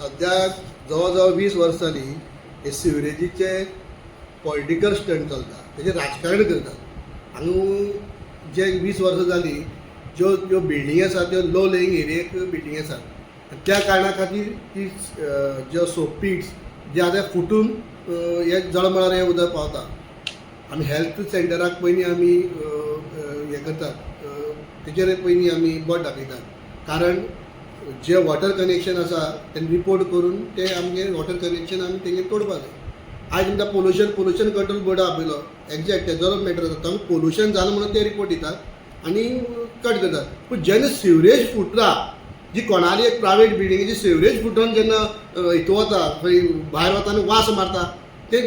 सद्याक जवळ जवळ वीस वर्सां जाली हे सिवरेजीचे पॉलिटिकल स्टंट चलता तेजें राजकारण करतात. हांगा जे वीस वर्सां जाली ज्यो ज्यो बिल्डिंगी आसा त्यो लो लेईंग एरियेक बिल्डिंगी आसात त्या कारणा खातीर ती ज्यो सोपीट्स जे आतां फुटून हे जळमळार हें उदक पावता आमी हेल्थ सेंटराक पयलीं आमी हें करतात. अ, तेचेर पयलीं आमी बोट दाखयतात कारण जे वॉटर कनेक्शन आसा तेन्ना रिपोर्ट करून ते आमगे वॉटर कनेक्शन आमी तेंगे तोडपाक जाय. आयज तुमकां पोल्युशन पोल्युशन कंट्रोल बोर्ड आपयलो एग्जॅक्ट तेजो मॅटर जाता थंय पोल्युशन जालें म्हणून ते रिपोर्ट दितात आनी कट करतात. पूण जेन्ना सिवरेज फुटला जी कोणाली एक प्रायवेट बिल्डिंगेची सिवरेज फुटोन जेन्ना हितू वता खंय भायर वता आनी वास मारता ते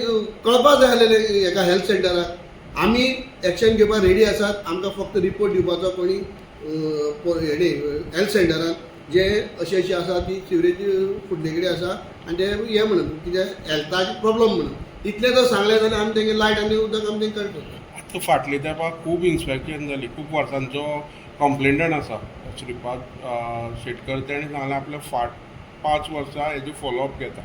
कळपाक जाय आसलेलें हेका हेल्थ सेंटराक आमी एक्शन घेवपाक रेडी आसात आमकां फक्त रिपोर्ट दिवपाचो कोणी अ, हेणी हेल्थ सेंटरान जे अशी अशी आसा ती सिवरेज फुडले कडेन आसा आनी ते हे म्हणून कित्याक हेल्थाचे प्रॉब्लम म्हणून इतलें जर सांगलें जाल्यार आमी तेंगे लायट आनी उदक आमी तेंका करता आतां फाटले तेंपाक खूब इन्स्पेक्शन जाली खूब वर्सांचो कंप्लेंटंट आसा श्रीपाद शेटकर तेणें सांगलें आपले फाट पांच वर्सां हेजे फॉलोअप घेता.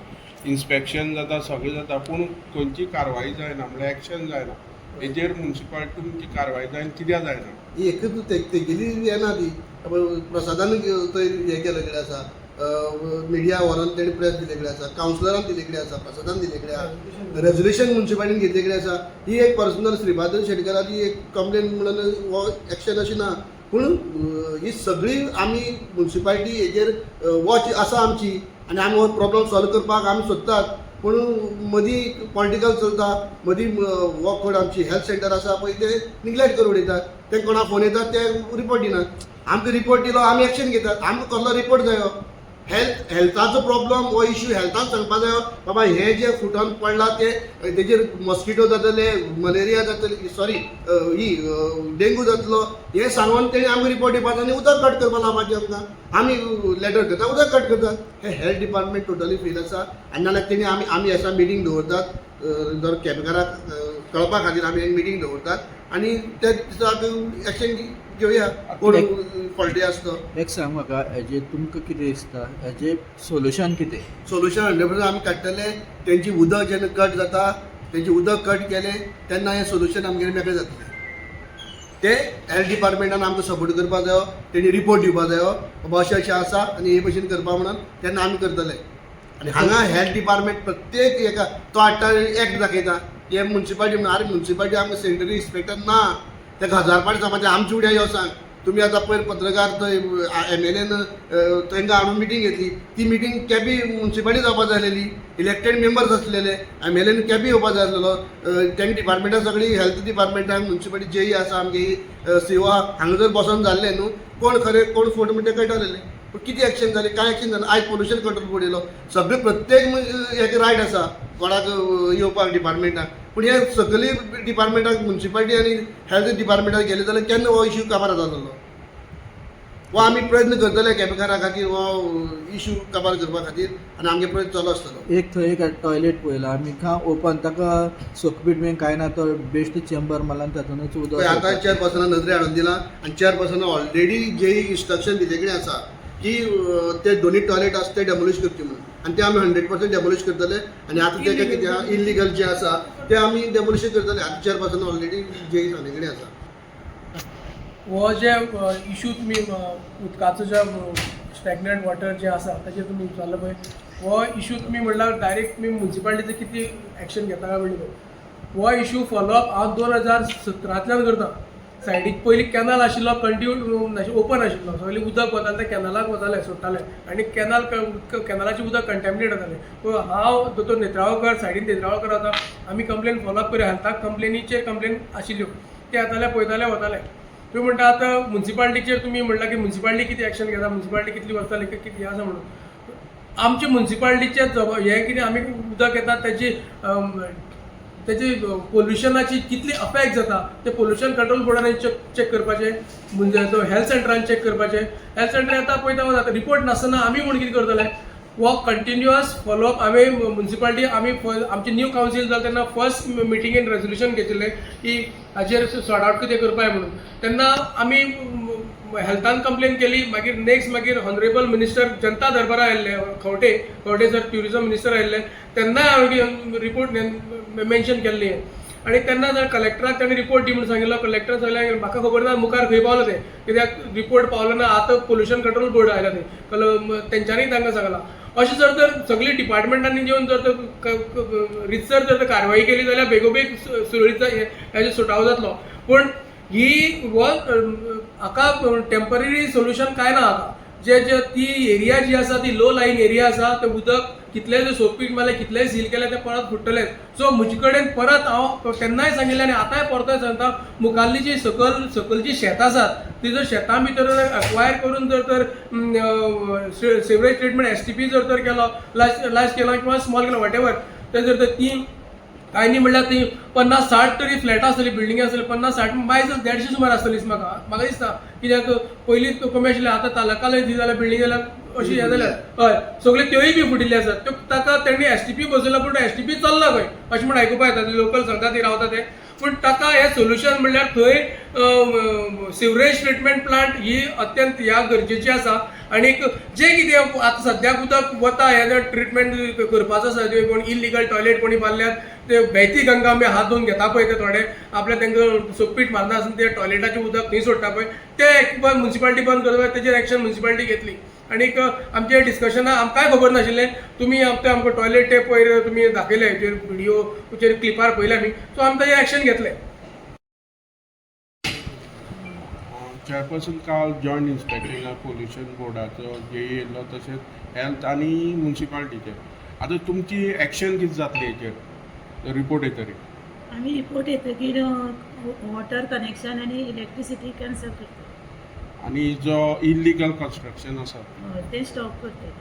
इन्स्पेक्शन जाता सगळें जाता पूण खंयची कारवाई जायना म्हणल्यार एक्शन जायना. हेजेर मुन्सिपाल्टी तुमची कारवाई जायन कित्याक जायना ही एकच ते- तेगेली येना ती. प्रसादान थंय हें केले कडेन आसा मिडिया व्हरोन तेणी प्रेस दिले कडेन आसा कावन्सिलरान दिले कडेन आसा प्रसादान दिले कडेन आसा रेजोल्युशन मुन्सिपालिटीन घेतले कडेन आसा ही एक पर्सनल श्रीपाद शेटकराची एक कंप्लेन म्हणून हो एक्शन अशी ना. पूण ही सगळी आमी मुन्सिपालिटी हेजेर वॉच आसा आमची. आनी आमी हो प्रॉब्लम सॉल्व करपाक आमी सोदतात. पूण मदीं पॉलिटिकल चलता मदीं हो कोण आमची हेल्थ सेंटर आसा पळय ते निग्लेक्ट करून उडयतात ते कोणाक फोन येतात ते रिपोर्ट दिनात आमकां रिपोर्ट दिलो आमी एक्शन घेतात. आमकां कसलो रिपोर्ट जायो हेल्थ हेल्थाचो प्रॉब्लम हो इश्यू हेल्थान सांगपा जायो बाबा हे जे फुटोन पडला ते तेजेर मॉस्किटो जातले मलेरिया जातली सॉरी ही डेंगू जातलो हे सांगून तेणी आमकां रिपोर्ट दिवपाचो आनी उदक कट करपा लावपाचें आमकां आमी लेटर करता उदक कट करतात. हे हेल्थ डिपार्टमेंट टोटली फेल आसा आनी नाल्यार तेणी आमी आमी असा मिटींग दवरतात जर केपेकाराक कळपा खातीर आमी एक मिटींग दवरतात आनी त्या दिसाक एक्शन घेवया कोण आसता तो एक सांग म्हाका हेजेर तुमकां कितें दिसता? हेजें सोल्युशन कितें? सोल्युशन हंड्रेड पर्संट आमी काडटले तेंची उदक जेन्ना कट जाता तेंची उदक कट केलें तेन्ना हें सोल्युशन आमगेर मेकळें जातलें ते हेल्थ डिपार्टमेंटान आमकां सपोर्ट करपा जायो तेणी रिपोर्ट दिवपा जायो. बाबा अशें अशें आसा आनी हे भशेन करपा म्हणून तेन्ना आमी करतले. आनी हांगा हेल्थ डिपार्टमेंट प्रत्येक हेका तो हाडटा एक्ट दाखयता. हे म्युन्सिपाल्टी म्हणून अरे म्युन्सिपाल्टी आमकां सेंटरी इन्स्पेक्टर ना. तेका हजार पाटी सांगपाचें आमचे उड्या यो सांग. तुमी आतां पयर पत्रकार थंय एम एल एन तांकां हाडून मिटींग घेतली. ती मिटींग केपी म्युन्सिपाल्टी जावपाक जाय आसलेली इलेक्टेड मेंबर्स आसलेले एम एल एन केपी येवपाक जाय आसलेलो तेंगे डिपार्टमेंटां सगळीं हेल्थ डिपार्टमेंटान म्युन्सिपाल्टी जेई आसा आमगे सेवा हांगा जर बसोन जाल्लें न्हू. कोण खरें कोण फोट म्हणटा कळटलेले पूण कितें एक्शन जालें कांय एक्शन जालें आयज पोल्युशन कंट्रोल बोर्ड येयलो सगळें प्रत्येक हेका रायट आसा कोणाक येवपाक डिपार्टमेंटाक पूण हे सकली डिपार्टमेंटाक म्युन्सिपाल्टी आनी हेल्थ डिपार्टमेंटाक गेले जाल्यार केन्ना हो इश्यू काबार जातलो वो आमी प्रयत्न करतले केपेकारा खातीर हो इश्यू काबार करपा खातीर आनी आमगे प्रयत्न चालू आसतलो एक थंय एक टॉयलेट पळयला आमी खा ओपन ताका सोकपीट बी कांय ना तो बेस्ट चेंबर मारला तातूंतच उदक आतां चेअरपर्सना नदरे हाडून दिला आनी चेअरपर्सना ऑलरेडी जे इन्स्ट्रक्शन दिले कडेन आसा की ते दोन्ही टॉयलेट आसा ते डेमोलिश करचे म्हणून. आनी ते आमी हंड्रेड पर्संट डेमोलिश करतले आनी आतां ते कितें आहा इलिगल जे आसा ते आमी डेमोलिश करतले आतां पर्सेंट ऑलरेडी जे सांगले कडेन आसा हो जे इशू तुमी उदकाचो जे स्टॅग्नंट वॉटर जे आसा ताचेर तुमी विचारलो पळय हो इशू तुमी म्हणल्यार डायरेक्ट तुमी म्युन्सिपाल्टीचे कितें एक्शन घेता काय म्हणले हो इशू फॉलोअप हांव दोन हजार सतरांतल्यान करता. सायडीक पयलीं कॅनल आशिल्लो कंटिन्यू ओपन आशिल्लो सगळें उदक वतालें तें कॅनलाक वतालें सोडटालें आनी कॅनल कॅनलाचें उदक कंटेमिनेट जातालें सो हांव दोतोर नेत्रावळकर सायडीन नेत्रावळकर वता आमी कंप्लेन फॉलोअप करूया हेल्थाक कंप्लेनीचेर कंप्लेन आशिल्ल्यो ते येताले पळयताले वताले. तुम्ही म्हणटा आतां मुन्सिपाल्टीचेर तुमी म्हणला की मुन्सिपाल्टी कितें एक्शन घेता? मुन्सिपाल्टी कितली वचताली कितें हें आसा म्हणून. आमचे मुन्सिपाल्टीचे जब हें कितें आमी उदक येता तेची अम, पोल्युशनाची कितली अफेक्ट जाता ते पोल्युशन कंट्रोल बोर्डान चेक चेक करपाचें. म्हणजे हेल्थ सेंटरान चेक करपाचें. हेल्थ सेंटर येता पळयता वता रिपोर्ट नासतना आमी म्हण कितें करतले? हो कंटिन्युअस फॉलोअप आमी म्युन्सिपाल्टी आमी आमची न्यू कावन्सील जाता तेन्ना फर्स्ट मिटिंगेन रेजोल्युशन घेतिल्लें की हाजेर सॉर्ट आउट कितें करपाय म्हणून. तेन्ना आमी हेल्थान कंप्लेन केली. मागीर नेक्स्ट मागीर हॉनरेबल मिनिस्टर जनता दरबारा आयिल्ले Khaunte Khaunte sir tourism minister आयिल्ले. तेन्नाय हांवें रिपोर्ट मेन्शन केल्ली आनी तेन्ना जर कलेक्टराक ताणें रिपोर्ट दी म्हणून सांगिल्लो कलेक्टर सांगलें म्हाका खबर ना मुखार खंय पावलो तें? कित्याक रिपोर्ट पावलो ना आतां पोल्युशन कंट्रोल बोर्ड आयला तें. कल तेंच्यांनी तांकां सांगलां अशें जर तर सगळी डिपार्टमेंटांनी जेवन जर तर रितसर जर तर कारवाई केली जाल्यार बेगोबेग सुरळीत हेजो सुटाव जातलो पूण ही हो हाका टेंपररी सोल्युशन काय ना आतां जे जे ती एरिया जी आसा ती लो लाईन एरिया आसा ते उदक कितले जे सोकपीट मारले कितलेय सील केले ते परत फुट्टले सो म्हजे कडेन परत हांव तेन्नाय सांगिल्लें आनी आतांय परतय सांगता मुखाल्ली जी सकल सकल जी शेत आसात ती जर शेतां भितर एक्वायर करून जर तर sewerage treatment S T P जर तर केलो लास्ट लास्ट केलो किंवा स्मॉल केलो वॉट एवर ते जर तर ती काय न्ही म्हणल्यार ती पन्नास साठ तरी फ्लॅटां आसतली बिल्डिंग आसतली पन्नास साठ बायस देडशे सुमार आसतली म्हाका म्हाका दिसता. कित्याक पयलींच कमी आशिल्ले आतां तालुकालय दी जाल्यार बिल्डींग जाल्यार अशी हे जाल्यार हय. सगळे त्योय बी फुटिल्ले आसात त्यो ताका तेणी एस टी पी बसयला पूण एस टी पी चल्ला खंय अशें म्हण आयकुपा येता लोकल सांगता ती रावता ते. पूण ताका हे सोल्युशन म्हणल्यार थंय सिवरेज ट्रिटमेंट प्लांट ही अत्यंत ह्या गरजेची आसा आनीक जे कितें आतां सद्याक उदक वता हे ट्रिटमेंट करपाचो आसा कोण इलिगल टॉयलेट कोणी बांदल्यात ते बेती गंगा आमी हात धुवन घेता पळय ते थोडे. आपल्या तांकां सोकपीट मारना आसून ते टॉयलेटाचें उदक थंय सोडटा पळय ते म्युन्सिपाल्टी बंद करता तेजेर एक्शन म्युन्सिपाल्टी घेतली. आनीक आमचे डिस्कशना आमकांय खबर नाशिल्लें तुमी आमकां आमकां टॉयलेट ते पयर तुमी दाखयले हेचेर व्हिडिओ क्लिपार पयले आमी सो आमी ताजेर एक्शन घेतलें चेअरपर्सन काल जॉयंट इन्स्पेक्टराक पोल्युशन बोर्डाचो जे येयल्लो तशेंच हेल्थ आनी म्युन्सिपाल्टीचे आतां तुमची एक्शन कितें जातली हेचेर रिपोर्ट येतरी आम्ही रिपोर्ट येतकीर वॉटर कनेक्शन आणि इलेक्ट्रिसिटी कॅन्सल करतो आनी जो इलिगल कन्स्ट्रक्शन आसा ते स्टॉप करतो